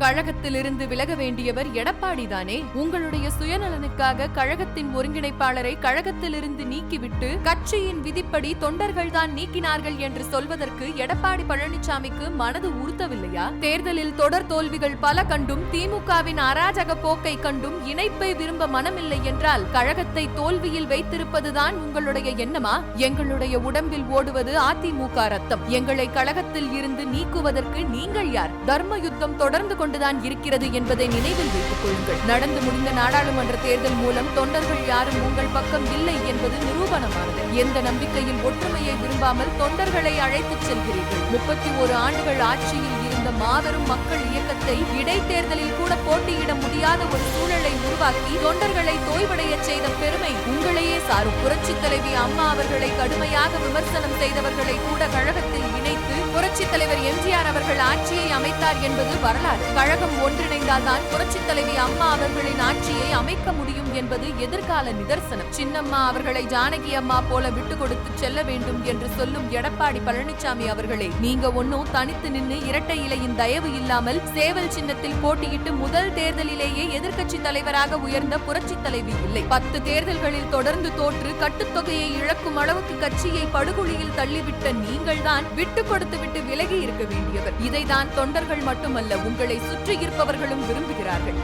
கழகத்திலிருந்து விலக வேண்டியவர் எடப்பாடி தானே? உங்களுடைய சுயநலனுக்காக கழகத்தின் ஒருங்கிணைப்பாளரை கழகத்திலிருந்து நீக்கிவிட்டு கட்சியின் விதிப்படி தொண்டர்கள் தான் நீக்கினார்கள் என்று சொல்வதற்கு எடப்பாடி பழனிசாமிக்கு மனது உறுத்தவில்லையா? தேர்தலில் தொடர் தோல்விகள் பல கண்டும் திமுகவின் அராஜக போக்கை கண்டும் இணைப்பை விரும்ப மனமில்லை என்றால் கழகத்தை தோல்வியில் வைத்திருப்பதுதான் உங்களுடைய எண்ணமா? எங்களுடைய உடம்பில் ஓடுவது அதிமுக ரத்தம். எங்களை கழகத்தில் இருந்து நீக்குவதற்கு நீங்கள் யார்? தர்ம யுத்தம் தொடர்ந்து கொண்டுதான் இருக்கிறது என்பதை நினைவில் வைத்துக் கொள்ளுங்கள். நடந்து முடிந்த நாடாளுமன்ற தேர்தல் மூலம் தொண்டர்கள் யாரும் உங்கள் பக்கம் இல்லை என்பது நிரூபணமானது. எந்த நம்பிக்கையில் ஒற்றுமையை விரும்பாமல் தொண்டர்களை அழைத்துச் செல்கிறீர்கள்? முப்பத்தி ஒரு ஆண்டுகள் ஆட்சியில் இருந்த மாபெரும் மக்கள் இயக்கத்தை இடைத்தேர்தலில் கூட போட்டியிட முடியாத ஒரு சூழலை உருவாக்கி தொண்டர்களை தோய்வடைய செய்த பெருமை உங்களையே சாரும். புரட்சித் தலைவி அம்மா அவர்களை கடுமையாக விமர்சனம் செய்தவர்களை கூட கழகத்தில் இணைத்து புரட்சித் தலைவர் எம்ஜிஆர் அவர்கள் ஆட்சியை அமைத்தார் என்பது வரலாறு. கழகம் ஒன்றிணைந்தால்தான் புரட்சித் தலைவி அம்மா அவர்களின் ஆட்சியை அமைக்க முடியும் என்பது எதிர்கால நிதர்சனம். சின்னம்மா அவர்களை ஜானகி அம்மா போல விட்டு கொடுத்து செல்ல வேண்டும் என்று சொல்லும் எடப்பாடி பழனிசாமி அவர்களே நீங்க ஒன்னும் தனித்து நின்னு இரட்டை இலையின் தயவு இல்லாமல் சேவல் சின்னத்தில் போட்டியிட்டு முதல் தேர்தலிலேயே எதிர்க்கட்சி தலைவராக உயர்ந்த புரட்சி தலைவி இல்லை. பத்து தேர்தல்களில் தொடர்ந்து தோற்று கட்டுத்தொகையை இழக்கும் அளவுக்கு கட்சியை படுகொலியில் தள்ளிவிட்ட நீங்கள்தான் விட்டு கொடுத்து விட்டு விலகி இருக்க வேண்டியவர். இதைதான் தொண்டர்கள் மட்டுமல்ல உங்களை சுற்றி இருப்பவர்களும் விரும்புகிறார்கள்.